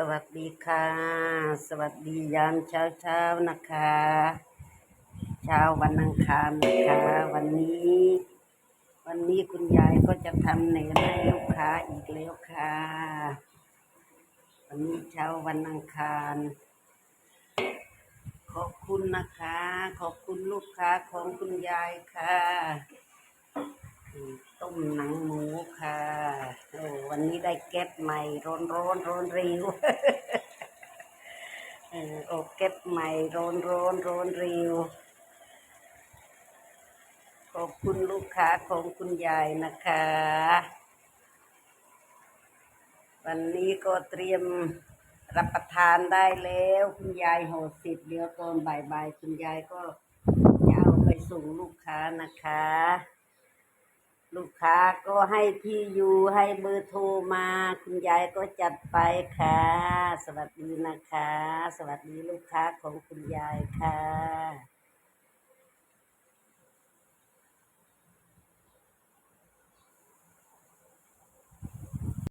สวัสดีค่ะ สวัสดียามเช้าเช้าๆนะคะ เช้าวันอังคารนะคะวันนี้ วันนี้คุณยายก็จะทำเนรให้ลูกค้าอีกแล้วค่ะ วันนี้เช้าวันอังคารขอบคุณนะคะ ขอบคุณลูกค้าของคุณยายค่ะ ต้มหนังหมูค่ะโอ้ วันนี้ได้แก๊สใหม่ร้อนร้อนร้อนริวเออโอ้แก๊สใหม่ร้อนร้อนร้อนริวขอบคุณลูกค้าของคุณยายนะคะ วันนี้ก็เตรียมรับประทานได้แล้ว คุณยายโหดสิบเดี๋ยวตอนบ่ายๆคุณยายก็จะเอาไปส่งลูกค้านะคะ ลูกค้าก็ให้ที่อยู่ให้เบอร์โทรมา คุณยายก็จัดไปค่ะ สวัสดีนะคะ สวัสดีลูกค้าของคุณยายค่ะ